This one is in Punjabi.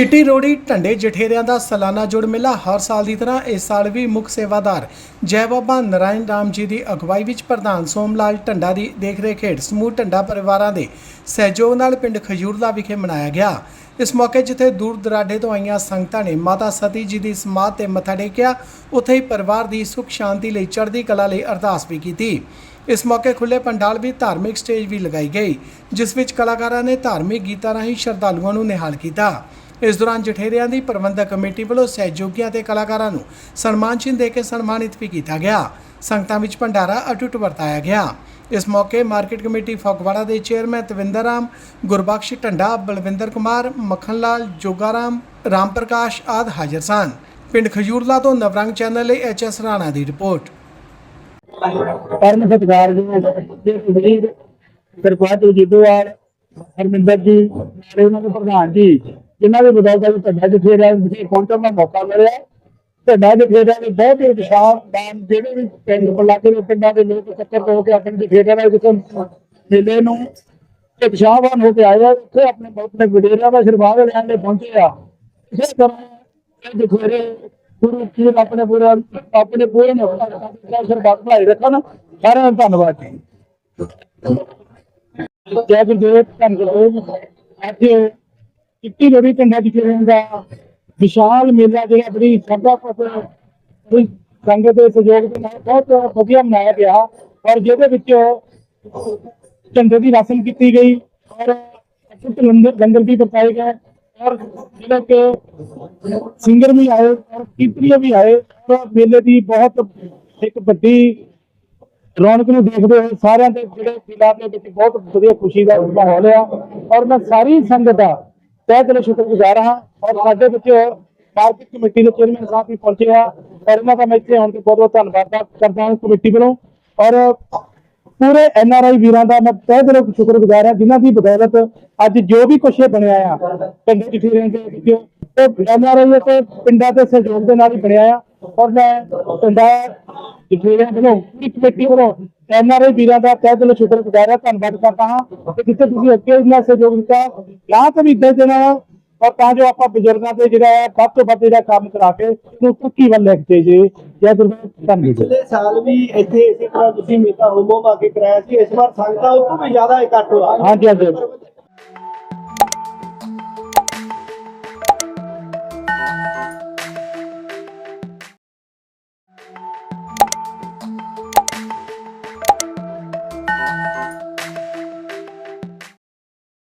ਚਿੱਟੀ ਰੋੜੀ ਢੰਡੇ ਜਠੇਰਿਆਂ ਦਾ ਸਾਲਾਨਾ ਜੁੜ ਮੇਲਾ ਹਰ ਸਾਲ ਦੀ ਤਰ੍ਹਾਂ ਇਸ ਸਾਲ ਵੀ ਮੁੱਖ ਸੇਵਾਦਾਰ ਜੈ ਬਾਬਾ ਨਰਾਇਣ ਰਾਮ ਜੀ ਦੀ ਅਗਵਾਈ ਵਿੱਚ ਪ੍ਰਧਾਨ ਸੋਮ ਲਾਲ ਢੰਡਾ ਦੀ ਦੇਖਰੇਖ ਹੇਠ ਸਮੂਹ ਢੰਡਾ ਪਰਿਵਾਰਾਂ ਦੇ ਸਹਿਯੋਗ ਨਾਲ ਪਿੰਡ ਖਜੂਰਲਾ ਵਿਖੇ ਮਨਾਇਆ ਗਿਆ। ਇਸ ਮੌਕੇ ਜਿੱਥੇ ਦੂਰ ਦਰਾਡੇ ਤੋਂ ਆਈਆਂ ਸੰਗਤਾਂ ਨੇ ਮਾਤਾ ਸਤੀ ਜੀ ਦੀ ਸਮਾਧ ਤੇ ਮੱਥਾ ਟੇਕਿਆ, ਉੱਥੇ ਹੀ ਪਰਿਵਾਰ ਦੀ ਸੁਖ ਸ਼ਾਂਤੀ ਲਈ ਚੜ੍ਹਦੀ ਕਲਾ ਲਈ ਅਰਦਾਸ ਵੀ ਕੀਤੀ। ਇਸ ਮੌਕੇ ਖੁੱਲੇ ਪੰਡਾਲ ਵੀ ਧਾਰਮਿਕ ਸਟੇਜ ਵੀ ਲਗਾਈ ਗਈ, ਜਿਸ ਵਿੱਚ ਕਲਾਕਾਰਾਂ ਨੇ ਧਾਰਮਿਕ ਗੀਤਾਂ ਰਾਹੀਂ ਸ਼ਰਧਾਲੂਆਂ ਨੂੰ ਨਿਹਾਲ ਕੀਤਾ। ਇਸ ਦੌਰਾਨ ਜਠੇਰਿਆਂ ਦੀ ਪ੍ਰਬੰਧਕ ਕਮੇਟੀ ਵੱਲੋਂ ਸਹਿਯੋਗੀਆਂ ਤੇ ਕਲਾਕਾਰਾਂ ਨੂੰ ਸਨਮਾਨ ਚਿੰਨ੍ਹ ਦੇ ਕੇ ਸਨਮਾਨਿਤ ਵੀ ਕੀਤਾ ਗਿਆ। ਸੰਗਤਾਂ ਵਿੱਚ ਭੰਡਾਰਾ ਅਟੁੱਟ ਵਰਤਾਇਆ ਗਿਆ। ਇਸ ਮੌਕੇ ਮਾਰਕੀਟ ਕਮੇਟੀ ਫਗਵਾੜਾ ਦੇ ਚੇਅਰਮੈਨ ਤਵਿੰਦਰ ਰਾਮ, ਗੁਰਬਖਸ਼ ਢੰਡਾ, ਬਲਵਿੰਦਰ ਕੁਮਾਰ ਮੱਖਣ ਲਾਲ ਜੋਗਾਰਾਮ, ਰਾਮ ਪ੍ਰਕਾਸ਼ ਆਦ ਹਾਜ਼ਰ ਸਨ। ਪਿੰਡ ਖਜੂਰਲਾ ਤੋਂ ਨਵਰੰਗ ਚੈਨਲ ਲਈ ਐਚ ਰਾਣਾ ਦੀ ਰਿਪੋਰਟ। ਪਰਮ ਸਤਿਕਾਰ ਦੇ ਵਜ਼ੀਰ ਸਰਪੰਚ ਜਿੱਦੋਵਾਲ ਹਰਮਿੰਦਰ ਜੀ ਉਹਨਾਂ ਦੇ ਪ੍ਰਧਾਨ ਜੀ। ਜਿਨ੍ਹਾਂ ਦੇ ਬਦੌਲਤ ਅੱਜ ਤੁਹਾਡਾ ਜਿੱਥੇ ਵਿਖੇ ਪਹੁੰਚਣ ਦਾ ਮੌਕਾ ਮਿਲਿਆ। ਤੁਹਾਡਾ ਜਿੱਥੇ ਵੀ ਬਹੁਤ ਹੀ ਉਤਸ਼ਾਹ ਦਾਨ ਜਿਹੜੇ ਵੀ ਪਿੰਡ ਪਲਾਕੇ ਦੇ ਪਿੰਡਾਂ ਦੇ ਲੋਕ ਇਕੱਤਰ ਹੋ ਕੇ ਆਪਣੇ ਜਿੱਥੇ ਰਹਿ ਵਿਖੇ ਮੇਲੇ ਨੂੰ ਉਤਸ਼ਾਹਵਾਨ ਹੋ ਕੇ ਆਏ ਉੱਥੇ ਆਪਣੇ ਆਪਣੇ ਵਡੇਰਿਆਂ ਦਾ ਆਸ਼ੀਰਵਾਦ ਲੈਣ ਲਈ ਪਹੁੰਚੇ ਆ। ਇਸੇ ਤਰ੍ਹਾਂ ਇਹ ਜਖੇਰੇ ਗੁਰੂ ਕੀ ਆਪਣੇ ਪੂਰਾ, ਆਪਣੇ ਪੂਰੇ ਨੇ ਆਸ਼ੀਰਵਾਦ ਭਾਈ ਰੱਖਣ। ਸਾਰਿਆਂ ਦਾ ਧੰਨਵਾਦ ਜੀ। ਜੈ ਗੁਰਦੇਵ ਧੰਨ ਗੁਰਦੇਵ ਅੱਜ ਚਿੱਟੀ ਲੋੜੀ ਝੰਡਾ ਦੀ ਦਾ ਵਿਸ਼ਾਲ ਮੇਲਾ ਜਿਹੜਾ ਬੜੀ ਸਰਦਾ ਬੜੀ ਸੰਗਤ ਦੇ ਸਹਿਯੋਗ ਦੇ ਨਾਲ ਬਹੁਤ ਵਧੀਆ ਮਨਾਇਆ ਗਿਆ। ਔਰ ਜਿਹਦੇ ਵਿੱਚ ਝੰਡੇ ਦੀ ਰਸਮ ਕੀਤੀ ਗਈ ਔਰ ਅਟੁੱਟ ਲੰਗਰ ਲੰਗਰ ਵੀ ਵਰਤਾਏ ਗਏ ਔਰ ਜਿਹੜੇ ਕਿ ਸਿੰਗਰ ਵੀ ਆਏ ਔਰ ਕੀਰਤਨੀਏ ਵੀ ਆਏ ਔਰ ਮੇਲੇ ਦੀ ਬਹੁਤ ਇੱਕ ਵੱਡੀ ਰੌਣਕ ਨੂੰ ਦੇਖਦੇ ਹੋਏ ਸਾਰਿਆਂ ਦੇ ਜਿਹੜੇ ਦਿਲਾਂ ਦੇ ਵਿੱਚ ਬਹੁਤ ਵਧੀਆ ਖੁਸ਼ੀ ਦਾ ਮਾਹੌਲ ਆ। ਔਰ ਮੈਂ ਸਾਰੀ ਸੰਗਤ ਦਾ ਤਹਿ ਦਿਲੋਂ ਸ਼ੁਕਰਗੁਜ਼ਾਰ ਹਾਂ ਔਰ ਸਾਡੇ ਵਿੱਚ ਮਾਰਕੀਟ ਕਮੇਟੀ ਦੇ ਚੇਅਰਮੈਨ ਸਾਹਿਬ ਵੀ ਪਹੁੰਚੇ ਆ ਔਰ ਇਹਨਾਂ ਦਾ ਮੈਂ ਇੱਥੇ ਆਉਣ ਤੇ ਬਹੁਤ ਬਹੁਤ ਧੰਨਵਾਦ ਕਰਦਾ ਹਾਂ ਕਮੇਟੀ ਵੱਲੋਂ। ਔਰ ਪੂਰੇ ਐਨ ਆਰ ਆਈ ਵੀਰਾਂ ਦਾ ਮੈਂ ਤਹਿ ਦਿਲੋਂ ਸ਼ੁਕਰਗੁਜ਼ਾਰ ਹਾਂ, ਜਿਨ੍ਹਾਂ ਦੀ ਬਦੌਲਤ ਅੱਜ ਜੋ ਵੀ ਕੁਛ ਇਹ ਬਣਿਆ ਆ, ਪਿੰਡ ਚਿਠੀਰਾਂ ਦੇ ਵਿੱਚ, ਉਹ ਐਨ ਆਰ ਆਈ ਅਤੇ ਪਿੰਡਾਂ ਦੇ ਸਹਿਯੋਗ ਦੇ ਨਾਲ ਹੀ ਬਣਿਆ ਆ। ਔਰ ਮੈਂ ਪਿੰਡਾਂ ਚਿਠੀਰਾਂ ਵੱਲੋਂ ਪੂਰੀ ਕਮੇਟੀ ਵੱਲੋਂ ਐਨਆਰਆਈ ਵੀਰਾਂ ਦਾ ਤਹਿ ਦਿਲੋਂ ਸ਼ੁਕਰ ਗੁਜ਼ਾਰਿਆ ਧੰਨਵਾਦ ਕਰਦਾ ਹਾਂ ਕਿ ਜਿੱਥੇ ਤੁਸੀਂ ਅੱਗੇ ਇਹਨਾਂ ਸਹਿਯੋਗ ਦਿੱਤਾ ਗਾਂ ਤੋਂ ਵੀ ਇਦਾਂ ਦੇਣਾ ਔਰ ਤਾਂ ਜੋ ਆਪਾਂ ਬਜ਼ੁਰਗਾਂ ਤੇ ਜਿਹੜਾ ਹੈ ਵੱਧ ਤੋਂ ਵੱਧ ਜਿਹੜਾ ਕੰਮ ਕਰਾ ਕੇ ਉਹਨੂੰ ਟੁੱਕੀ ਵੱਲ ਲੈ ਕੇ ਜੀ ਜੈ ਗੁਰਬਾਜ ਧੰਨਵਾਦ ਸਾਲ ਵੀ ਇੱਥੇ ਇਸੇ ਤਰ੍ਹਾਂ ਤੁਸੀਂ ਮੇਲਾ ਹੋਮੋ ਮਾ ਕੇ ਕਰਾਇਆ ਸੀ ਇਸ ਵਾਰ ਸੰਗਤਾਂ ਉਹ ਤੋਂ ਵੀ ਜ਼ਿਆਦਾ ਇਕੱਠ ਹੋਇਆ। ਹਾਂਜੀ ਹਾਂਜੀ।